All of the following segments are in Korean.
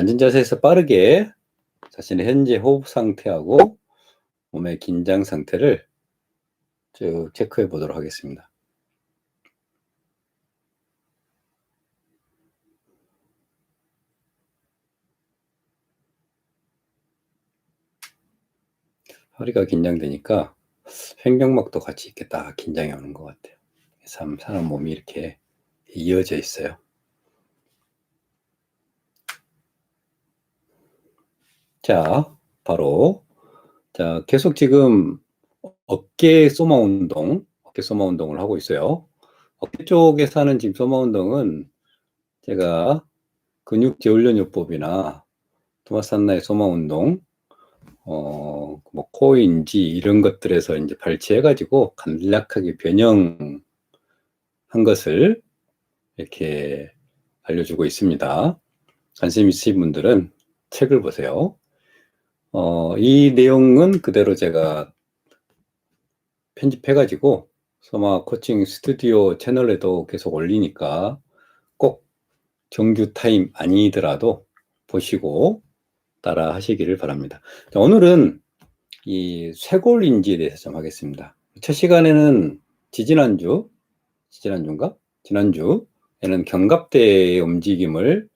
앉은 자세에서 빠르게 자신의 현재 호흡 상태하고 몸의 긴장 상태를 쭉 체크해 보도록 하겠습니다. 허리가 긴장되니까 횡격막도 같이 이렇게 딱 긴장이 오는 것 같아요. 참 사람 몸이 이렇게 이어져 있어요. 자, 바로 자 계속 지금 어깨 소마 운동, 어깨 소마 운동을 하고 있어요. 어깨 쪽에서 하는 지금 소마 운동은 제가 근육 재훈련 요법이나 토마산나의 소마 운동, 어, 뭐 코인지 이런 것들에서 이제 발췌해가지고 간략하게 변형한 것을 이렇게 알려주고 있습니다. 관심 있으신 분들은 책을 보세요. 어, 이 내용은 그대로 제가 편집해가지고 소마 코칭 스튜디오 채널에도 계속 올리니까 꼭 정규 타임 아니더라도 보시고 따라 하시기를 바랍니다. 자, 오늘은 이 쇄골인지에 대해서 좀 하겠습니다. 첫 시간에는 지지난주, 지지난주인가? 지난주에는 견갑대의 움직임을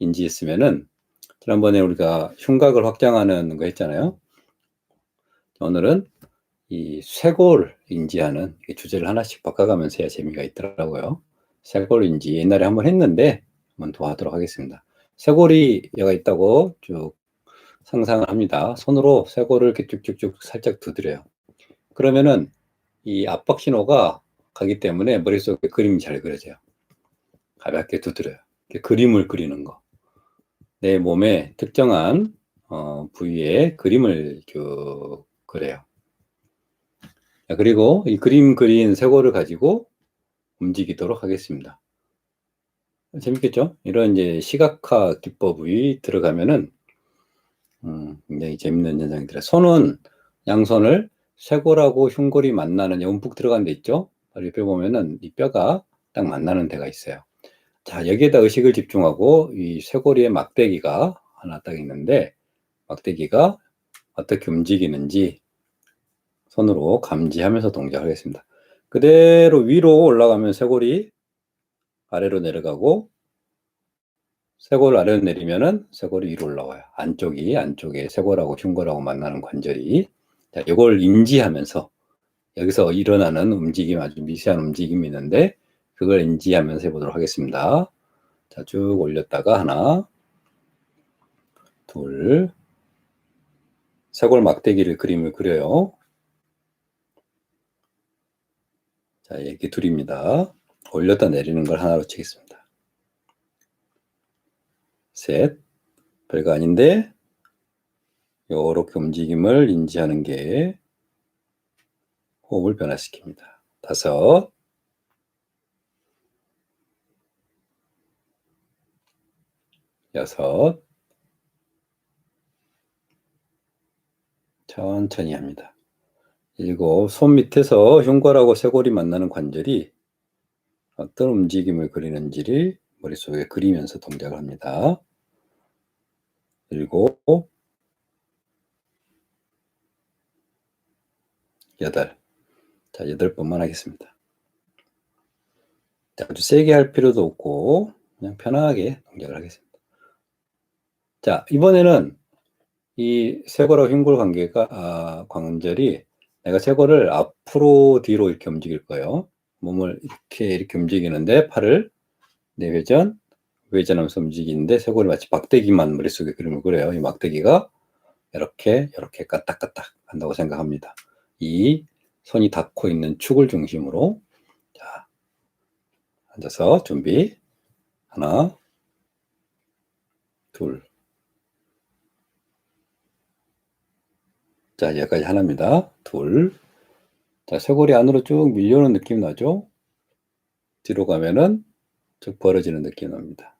인지했으면은 지난번에 우리가 흉곽을 확장하는 거 했잖아요. 오늘은 이 쇄골 인지하는 주제를 하나씩 바꿔가면서 해야 재미가 있더라고요. 쇄골 인지 옛날에 한번 했는데 한번 더 하도록 하겠습니다. 쇄골이 여가 있다고 쭉 상상을 합니다. 손으로 쇄골을 이렇게 쭉쭉쭉 살짝 두드려요. 그러면은 이 압박 신호가 가기 때문에 머릿속에 그림이 잘 그려져요. 가볍게 두드려요. 그림을 그리는 거. 내 몸의 특정한 어, 부위에 그림을 그, 그래요. 그리고 이 그림 그린 쇄골을 가지고 움직이도록 하겠습니다. 재밌겠죠? 이런 이제 시각화 기법이 들어가면은 음, 굉장히 재밌는 현상이더라. 손은 양손을 쇄골하고 흉골이 만나는 움푹 들어간 데 있죠? 옆에 보면은 이 뼈가 딱 만나는 데가 있어요. 자, 여기에다 의식을 집중하고 이 쇄골이의 막대기가 하나 딱 있는데 막대기가 어떻게 움직이는지 손으로 감지하면서 동작하겠습니다. 그대로 위로 올라가면 쇄골이 아래로 내려가고 쇄골 아래로 내리면은 쇄골이 위로 올라와요. 안쪽이 안쪽에 쇄골하고 흉골하고 만나는 관절이 자, 이걸 인지하면서 여기서 일어나는 움직임 아주 미세한 움직임이 있는데 그걸 인지하면서 해보도록 하겠습니다. 자, 쭉 올렸다가 하나, 둘, 쇄골 막대기를 그림을 그려요. 자, 이게 둘입니다. 올렸다 내리는 걸 하나로 치겠습니다. 셋, 별거 아닌데, 요렇게 움직임을 인지하는 게 호흡을 변화시킵니다. 다섯, 여섯, 천천히 합니다. 일곱, 손 밑에서 흉골하고 쇄골이 만나는 관절이 어떤 움직임을 그리는지를 머릿속에 그리면서 동작을 합니다. 일곱, 여덟. 자, 여덟 번만 하겠습니다. 자, 아주 세게 할 필요도 없고, 그냥 편하게 동작을 하겠습니다. 자, 이번에는 이 쇄골하고 흉골 관계가, 아, 관절이 내가 쇄골을 앞으로 뒤로 이렇게 움직일 거예요. 몸을 이렇게 이렇게 움직이는데 팔을 내회전, 외전하면서 움직이는데 쇄골이 마치 막대기만 머릿속에 그림을 그려요. 이 막대기가 이렇게 이렇게 까딱까딱 한다고 생각합니다. 이 손이 닿고 있는 축을 중심으로 자 앉아서 준비 하나 둘 자, 여기까지 하나입니다. 둘. 자, 쇄골이 안으로 쭉 밀려오는 느낌 나죠? 뒤로 가면은 쭉 벌어지는 느낌 납니다.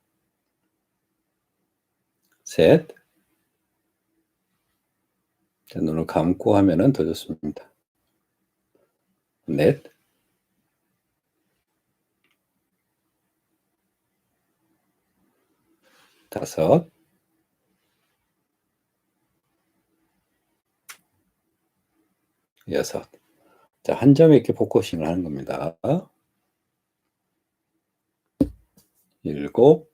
셋. 자, 눈을 감고 하면은 더 좋습니다. 넷. 다섯. 여섯. 자, 한 점에 이렇게 포커싱을 하는 겁니다. 일곱.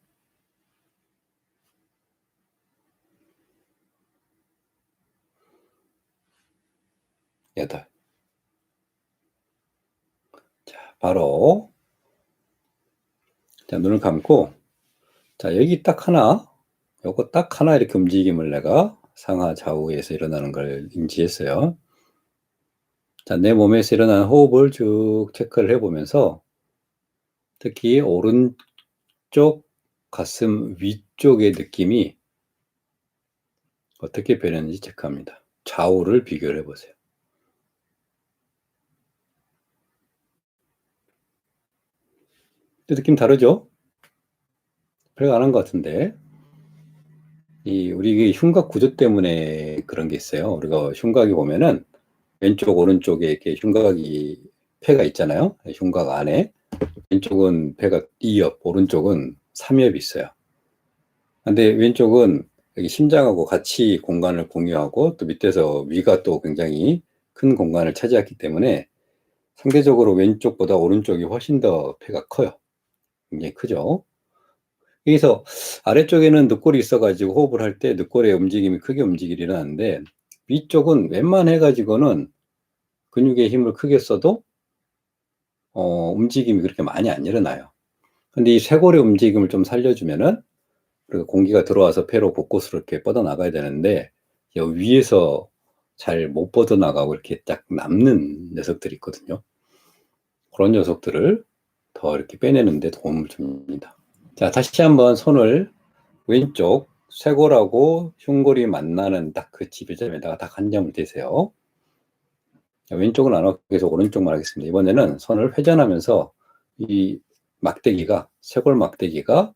자, 바로. 자, 눈을 감고. 자, 여기 딱 하나. 요거 딱 하나 이렇게 움직임을 내가 상하 좌우에서 일어나는 걸 인지했어요. 자, 내 몸에서 일어나는 호흡을 쭉 체크를 해보면서 특히 오른쪽 가슴 위쪽의 느낌이 어떻게 변했는지 체크합니다. 좌우를 비교를 해보세요. 느낌 다르죠? 별거 안 한 것 같은데. 이 우리 흉곽 구조 때문에 그런 게 있어요. 우리가 흉곽이 보면은 왼쪽 오른쪽에 이렇게 흉곽이 폐가 있잖아요. 흉곽 안에 왼쪽은 폐가 2옆, 오른쪽은 3옆이 있어요. 근데 왼쪽은 여기 심장하고 같이 공간을 공유하고 또 밑에서 위가 또 굉장히 큰 공간을 차지했기 때문에 상대적으로 왼쪽보다 오른쪽이 훨씬 더 폐가 커요. 굉장히 크죠. 여기서 아래쪽에는 늑골이 있어가지고 호흡을 할 때 늑골의 움직임이 크게 움직이리는 하는데 위쪽은 웬만해가지고는 근육의 힘을 크게 써도 어, 움직임이 그렇게 많이 안 일어나요. 근데 이 쇄골의 움직임을 좀 살려주면은 공기가 들어와서 폐로 곳곳으로 이렇게 뻗어나가야 되는데 위에서 잘 못 뻗어나가고 이렇게 딱 남는 녀석들이 있거든요. 그런 녀석들을 더 이렇게 빼내는데 도움을 줍니다. 자, 다시 한번 손을 왼쪽 쇄골하고 흉골이 만나는 딱 그 지배점에다가 딱 한 점을 대세요. 왼쪽은 안 하고 계속 오른쪽만 하겠습니다. 이번에는 손을 회전하면서 이 막대기가 쇄골 막대기가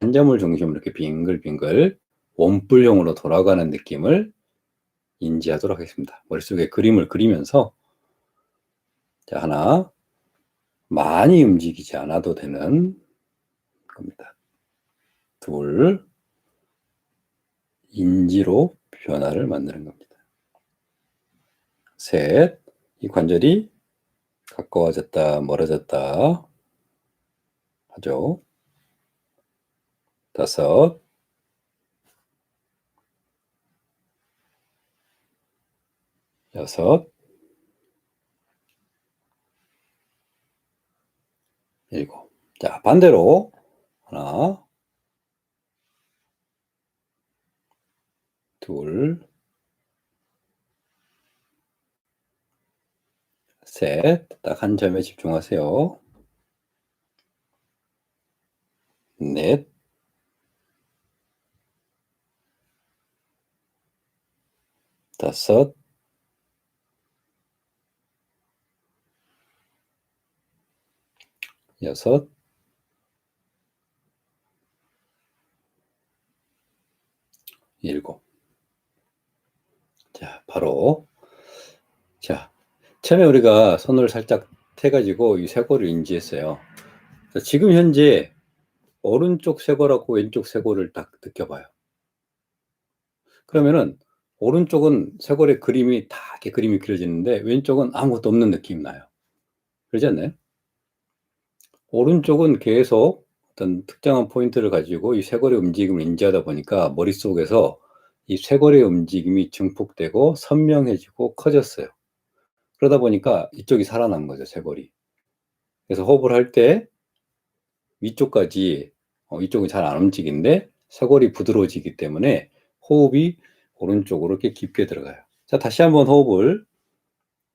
한 점을 중심으로 이렇게 빙글빙글 원뿔형으로 돌아가는 느낌을 인지하도록 하겠습니다. 머릿속에 그림을 그리면서 자 하나 많이 움직이지 않아도 되는 겁니다. 둘 인지로 변화를 만드는 겁니다. 셋, 이 관절이 가까워졌다, 멀어졌다 하죠. 다섯, 여섯, 일곱. 자, 반대로 하나, 둘, 셋, 딱 한 점에 집중하세요. 넷, 다섯, 여섯, 일곱. 자, 바로 자, 처음에 우리가 손을 살짝 태가지고 이 쇄골을 인지했어요. 자, 지금 현재 오른쪽 쇄골하고 왼쪽 쇄골을 딱 느껴봐요. 그러면은 오른쪽은 쇄골의 그림이 다 이렇게 그림이 그려지는데 왼쪽은 아무것도 없는 느낌이 나요. 그러지 않나요? 오른쪽은 계속 어떤 특정한 포인트를 가지고 이 쇄골의 움직임을 인지하다 보니까 머릿속에서 이 쇄골의 움직임이 증폭되고 선명해지고 커졌어요. 그러다 보니까 이쪽이 살아난 거죠, 쇄골이. 그래서 호흡을 할 때 위쪽까지 어, 이쪽은 잘 안 움직이는데 쇄골이 부드러워지기 때문에 호흡이 오른쪽으로 이렇게 깊게 들어가요. 자, 다시 한번 호흡을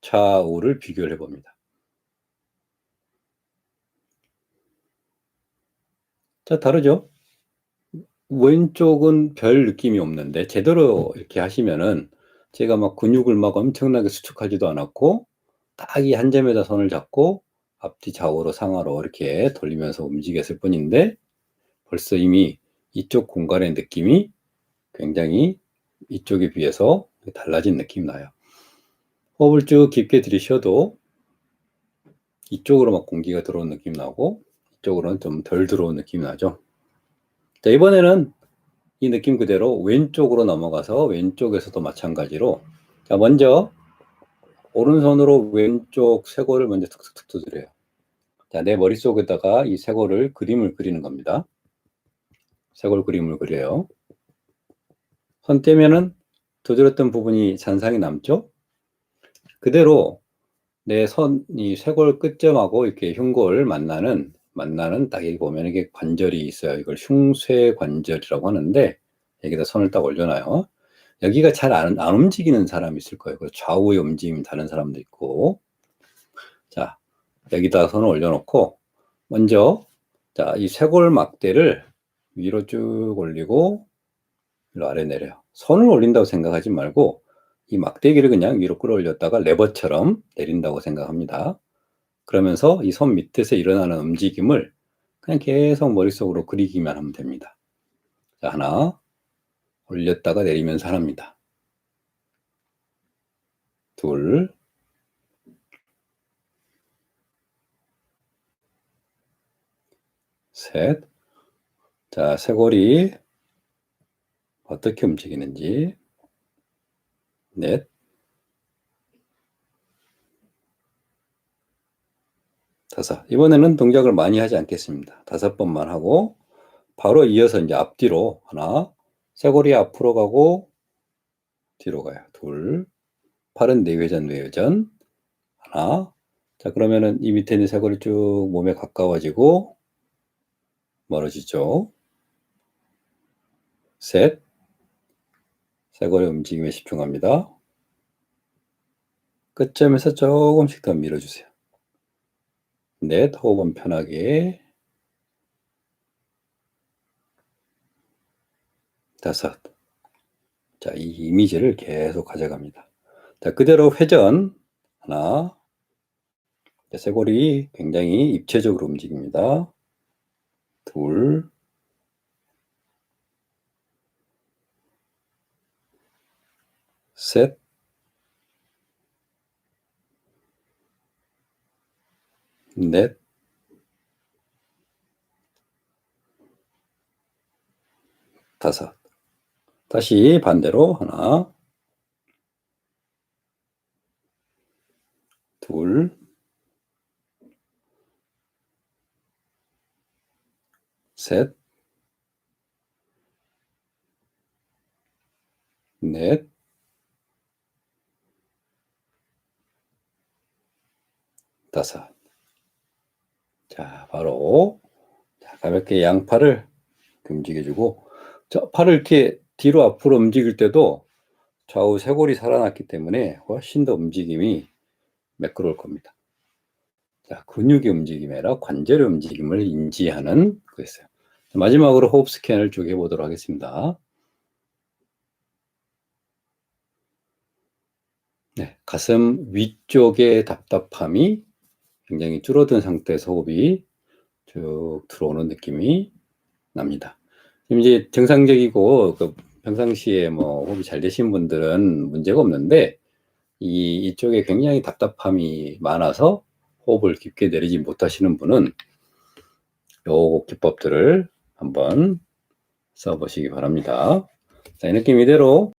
좌우를 비교를 해봅니다. 자, 다르죠? 왼쪽은 별 느낌이 없는데 제대로 이렇게 하시면은 제가 막 근육을 막 엄청나게 수축하지도 않았고 딱 이 한 점에다 손을 잡고 앞뒤 좌우로 상하로 이렇게 돌리면서 움직였을 뿐인데 벌써 이미 이쪽 공간의 느낌이 굉장히 이쪽에 비해서 달라진 느낌이 나요. 호흡을 쭉 깊게 들이쉬어도 이쪽으로 막 공기가 들어온 느낌 나고 이쪽으로는 좀 덜 들어온 느낌이 나죠. 자, 이번에는 이 느낌 그대로 왼쪽으로 넘어가서 왼쪽에서도 마찬가지로 자, 먼저 오른손으로 왼쪽 쇄골을 먼저 툭툭툭 두드려요. 자, 내 머릿속에다가 이 쇄골을 그림을 그리는 겁니다. 쇄골 그림을 그려요. 손 떼면은 두드렸던 부분이 잔상이 남죠? 그대로 내 손, 이 쇄골 끝점하고 이렇게 흉골 만나는, 만나는 딱 여기 보면 이게 관절이 있어요. 이걸 흉쇄 관절이라고 하는데, 여기다 손을 딱 올려놔요. 여기가 잘 안, 안 움직이는 사람이 있을 거예요. 좌우의 움직임이 다른 사람도 있고. 자, 여기다 손을 올려놓고, 먼저, 자, 이 쇄골 막대를 위로 쭉 올리고, 일로 아래 내려요. 손을 올린다고 생각하지 말고, 이 막대기를 그냥 위로 끌어올렸다가 레버처럼 내린다고 생각합니다. 그러면서 이손 밑에서 일어나는 움직임을 그냥 계속 머릿속으로 그리기만 하면 됩니다. 자, 하나, 올렸다가 내리면서 합니다. 둘, 셋. 자, 쇄골이 어떻게 움직이는지. 넷. 다섯. 이번에는 동작을 많이 하지 않겠습니다. 다섯 번만 하고, 바로 이어서 이제 앞뒤로 하나, 쇄골이 앞으로 가고, 뒤로 가요. 둘, 팔은 내회전, 외회전. 하나. 자, 그러면은 이 밑에 있는 쇄골이 쭉 몸에 가까워지고, 멀어지죠. 셋. 쇄골의 움직임에 집중합니다. 끝점에서 조금씩 더 밀어주세요. 넷, 호흡은 편하게. 다섯. 자, 이 이미지를 계속 가져갑니다. 자, 그대로 회전. 하나. 자, 쇄골이 굉장히 입체적으로 움직입니다. 둘. 셋. 넷. 다섯. 다시 반대로 하나. 둘. 셋. 넷. 다섯. 자, 바로 자, 가볍게 양팔을 움직여주고 저 팔을 이렇게 뒤로 앞으로 움직일 때도 좌우 쇄골이 살아났기 때문에 훨씬 더 움직임이 매끄러울 겁니다. 자, 근육의 움직임이 아니라 관절의 움직임을 인지하는 거였어요. 마지막으로 호흡 스캔을 쭉 해보도록 하겠습니다. 네, 가슴 위쪽의 답답함이 굉장히 줄어든 상태에서 호흡이 쭉 들어오는 느낌이 납니다. 지금 이제 정상적이고 그 평상시에 뭐 호흡이 잘 되신 분들은 문제가 없는데 이 이쪽에 굉장히 답답함이 많아서 호흡을 깊게 내리지 못하시는 분은 요 기법들을 한번 써보시기 바랍니다. 자, 이 느낌 이대로